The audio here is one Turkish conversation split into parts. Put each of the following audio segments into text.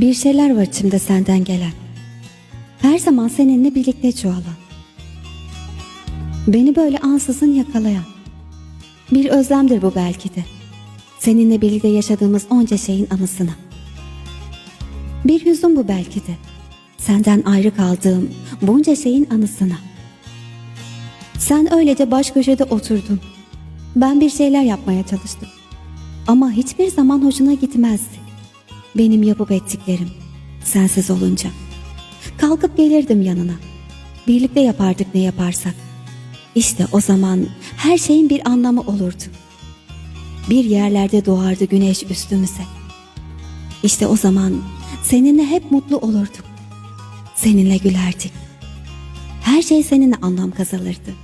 Bir şeyler var içimde senden gelen. Her zaman seninle birlikte çoğalan. Beni böyle ansızın yakalayan. Bir özlemdir bu belki de. Seninle birlikte yaşadığımız onca şeyin anısına. Bir hüzün bu belki de. Senden ayrı kaldığım bunca şeyin anısına. Sen öylece baş köşede oturdun. Ben bir şeyler yapmaya çalıştım. Ama hiçbir zaman hoşuna gitmezdi. Benim yapıp ettiklerim sensiz olunca. Kalkıp gelirdim yanına. Birlikte yapardık ne yaparsak. İşte o zaman her şeyin bir anlamı olurdu. Bir yerlerde doğardı güneş üstümüze. İşte o zaman seninle hep mutlu olurduk. Seninle gülerdik. Her şey seninle anlam kazanırdı.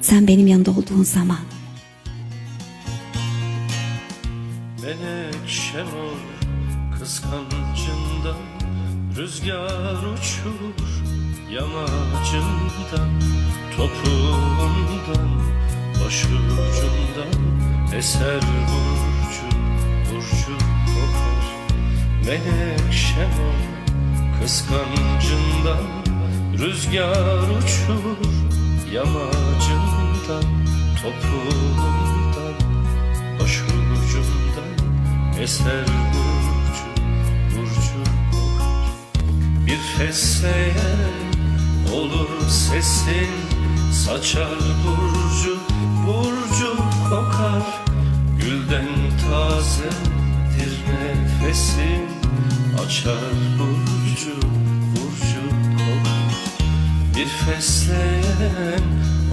Sen benim yanında olduğun zaman. Menekşem ol kıskancından Rüzgar uçur yamacından Topuğundan başucundan Eser burcu burcu kokar. Menekşem ol kıskancından Rüzgar uçur yamacından Topuğundan Başucumdan eser burcu, fesleğen olur sesin. Saçar burcu, burcu kokar. Gülden tazedir nefesin Açar burcu, burcu kokar. Bir fesleğen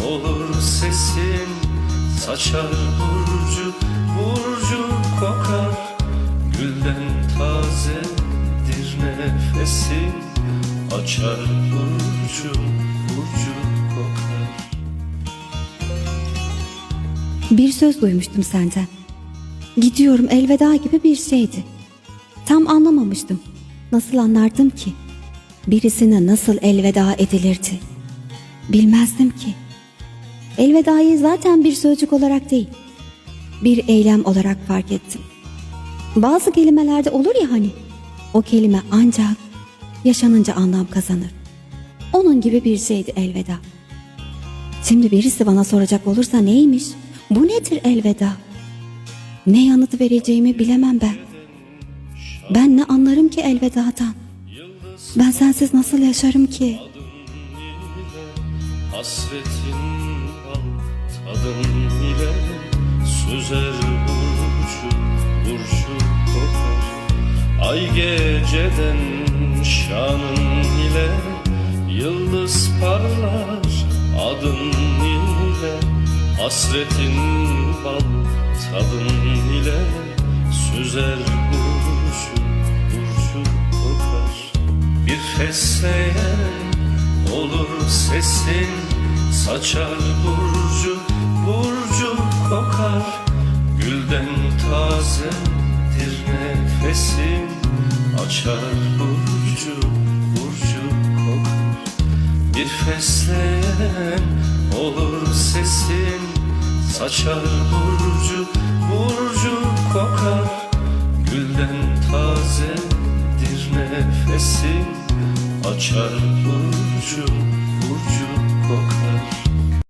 olur sesin. Saçar burcu, burcu Bir söz duymuştum senden. Gidiyorum elveda gibi bir şeydi. Tam anlamamıştım. Nasıl anlardım ki? Birisine nasıl elveda edilirdi? Bilmezdim ki. Elvedayı zaten bir sözcük olarak değil, bir eylem olarak fark ettim. Bazı kelimelerde olur ya hani, o kelime ancak yaşanınca anlam kazanır. Onun gibi bir şeydi elveda. Şimdi birisi bana soracak olursa neymiş? Bu nedir elveda? Ne yanıt vereceğimi bilemem ben. Ben ne anlarım ki elvedadan? Ben sensiz nasıl yaşarım ki? Hasretin al tadın ile Süzer burcu, burcu kokar Ay geceden şanın ile Yıldız parlar adın Hasretin bal tadın ile Süzer burcu, burcu kokar. Bir fesleğen olur sesin Saçar burcu, burcu kokar. Gülden tazedir nefesin Açar burcu, burcu kokar. Bir sesin Saçar burcu, burcu kokar. Gülden tazedir nefesin Açar burcu, burcu